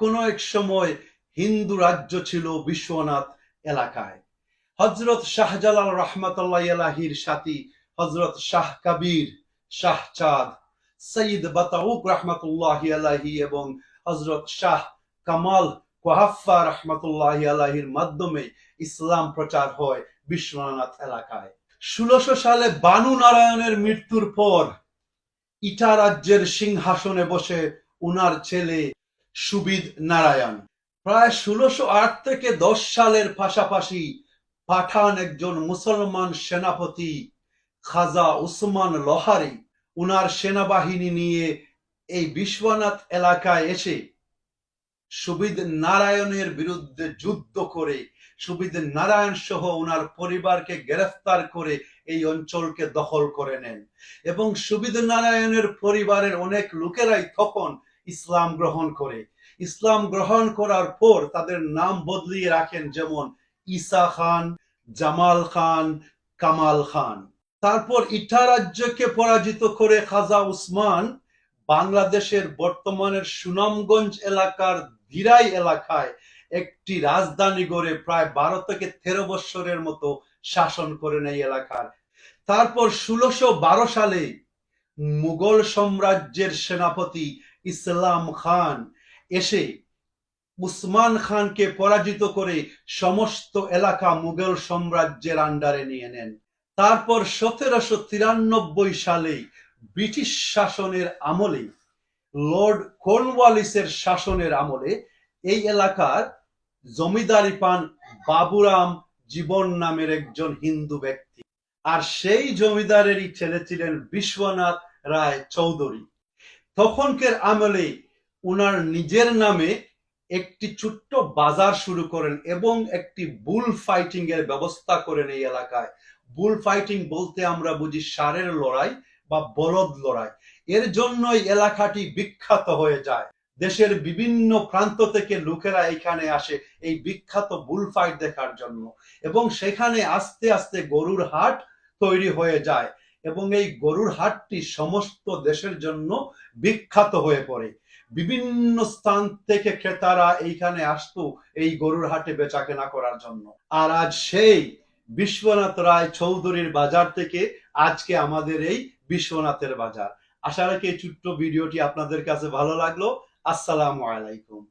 কোনো এক সময় হিন্দু রাজ্য ছিল বিশ্বনাথ এলাকায়। হজরত শাহজালাল রহমতুল্লাহ এলাহির সাথী হজরত শাহ কবির, শাহ চাঁদ সঈদ বাতাউক রহমতুল্লাহ আলাহি এবং হজরত শাহ কামাল কোহাফা রহমতুল্লাহ আলাহির মাধ্যমে ইসলাম প্রচার হয় বিশ্বনাথ এলাকায়। ষোলোশো সালে বানু নারায়ণের মৃত্যুর পর ইটা রাজ্যের সিংহাসনে বসে উনার ছেলে সুবিদ নারায়ণ। প্রায় ষোলোশো আট থেকে দশ সালের পাশাপাশি পাঠান একজন মুসলমান সেনাপতি খাজা উসমান লোহারি। উনার সেনাবাহিনী নিয়ে এই বিশ্বনাথ এলাকায় এসে সুবিদ নারায়ণের বিরুদ্ধে যুদ্ধ করে, সুবিদ নারায়ণ সহ উনার পরিবারকে গ্রেফতার করে এই অঞ্চলকে দখল করে নেন। এবং সুবিদ নারায়ণের পরিবারের অনেক লোকেরাই তখন ইসলাম গ্রহণ করে। ইসলাম গ্রহণ করার পর তাদের নাম বদলিয়ে রাখেন যেমন ঈসা খান, জামাল খান, কামাল খান। তারপর ইটা রাজ্যকে পরাজিত করে খাজা উসমান বাংলাদেশের বর্তমানের সুনামগঞ্জ এলাকার দিরাই এলাকায় একটি রাজধানী গড়ে প্রায় বারো থেকে তেরো বৎসরের মতো শাসন করেন এই এলাকার। তারপর ষোলোশো বারো সালে মুঘল সাম্রাজ্যের সেনাপতি ইসলাম খান এসে উসমান খানকে পরাজিত করে সমস্ত এলাকা মুঘল সাম্রাজ্যের আন্ডারে নিয়ে নেন। তারপর সতেরোশো তিরানব্বই সালে ব্রিটিশ শাসনের আমলে, লর্ড কর্নওয়ালিসের শাসনের আমলে এই এলাকার জমিদারি পান বাবুরাম জীবন নামের একজন হিন্দু ব্যক্তি। আর সেই জমিদারেরই ছেলে ছিলেন বিশ্বনাথ রায় চৌধুরী। তখনকার আমলে উনার নিজের নামে একটি ছোট্ট বাজার শুরু করেন এবং একটি বুল ফাইটিং এর ব্যবস্থা করেন এই এলাকায়। বুল ফাইটিং বলতে আমরা বুঝি সারের লড়াই বা বলদ লড়াই। এর জন্যই এলাকাটি বিখ্যাত হয়ে যায়। দেশের বিভিন্ন প্রান্ত থেকে লোকেরা এখানে আসে এই বিখ্যাত বুল ফাইট দেখার জন্য এবং সেখানে আস্তে আস্তে গরুর হাট তৈরি হয়ে যায়। এবং এই গরুর হাটটি সমস্ত দেশের জন্য বিখ্যাত হয়ে পড়ে। বিভিন্ন স্থান থেকে ক্রেতারা এইখানে আসতো এই গরুর হাটে বেচা কেনা করার জন্য। আর আজ সেই বিশ্বনাথ রায় চৌধুরীর বাজার থেকে আজকে আমাদের এই বিশ্বনাথের বাজার। আশা রাখি এই ছোট্ট ভিডিওটি আপনাদের কাছে ভালো লাগল। আসসালামু আলাইকুম।